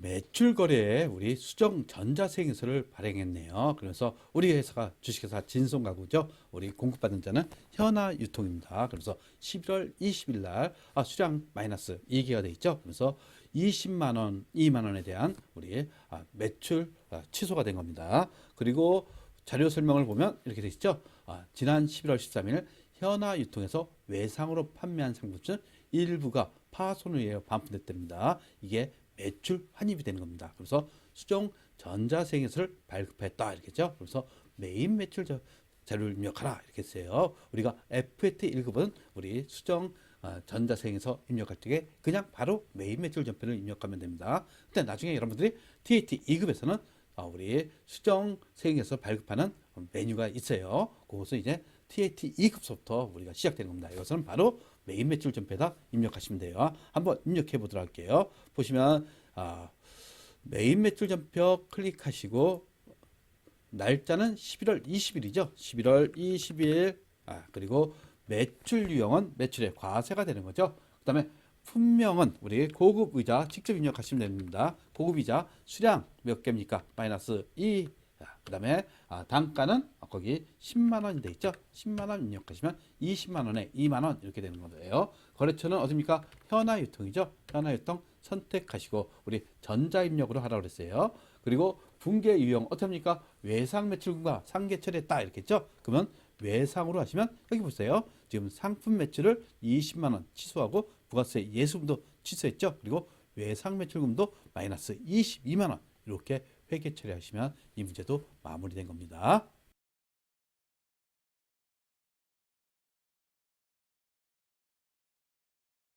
매출 거래에 우리 수정 전자생에서를 발행했네요. 그래서 우리 회사가 주식회사 진송 가구죠. 우리 공급받은 자는 현아 유통입니다. 그래서 11월 20일 날 아, 수량 마이너스 2개가 돼 있죠. 그래서 20만 원, 2만 원에 대한 우리 아, 매출 아, 취소가 된 겁니다. 그리고 자료 설명을 보면 이렇게 돼 있죠. 아, 지난 11월 13일 현아 유통에서 외상으로 판매한 상품중 일부가 파손에 의해 반품됐답니다. 이게 매출 환입이 되는 겁니다. 그래서 수정 전자생에서를 발급했다 이렇게죠. 그래서 메인 매출 자- 자료를 입력하라 이렇게 했어요. 우리가 FAT 1급은 우리 수정 어, 전자생에서 입력할 때 그냥 바로 메인 매출 전표를 입력하면 됩니다. 근데 나중에 여러분들이 TAT 2급에서는 어, 우리 수정 생에서 발급하는 메뉴가 있어요. 그것은 이제 TAT 2급서부터 우리가 시작되는 겁니다. 이것은 바로 메인 매출 전표에다 입력하시면 돼요. 한번 입력해 보도록 할게요. 보시면 아, 메인 매출 전표 클릭하시고 날짜는 11월 20일이죠. 11월 20일. 아, 그리고 매출 유형은 매출의 과세가 되는 거죠. 그 다음에 품명은 우리 고급 의자 직접 입력하시면 됩니다. 고급 의자 수량 몇 개입니까? 마이너스 2. 그 다음에 아, 단가는 거기 10만 원이 돼 있죠. 10만 원 입력하시면 20만 원에 2만 원 이렇게 되는 거예요. 거래처는 어딥니까? 현아유통이죠. 현아유통 선택하시고 우리 전자입력으로 하라고 그랬어요. 그리고 분계 유형 어떻게 합니까? 외상 매출금과 상계철했다 이렇게 했죠. 그러면 외상으로 하시면 여기 보세요. 지금 상품 매출을 20만 원 취소하고 부가세 예수금도 취소했죠. 그리고 외상 매출금도 마이너스 22만 원 이렇게 회계 처리하시면 이 문제도 마무리된 겁니다.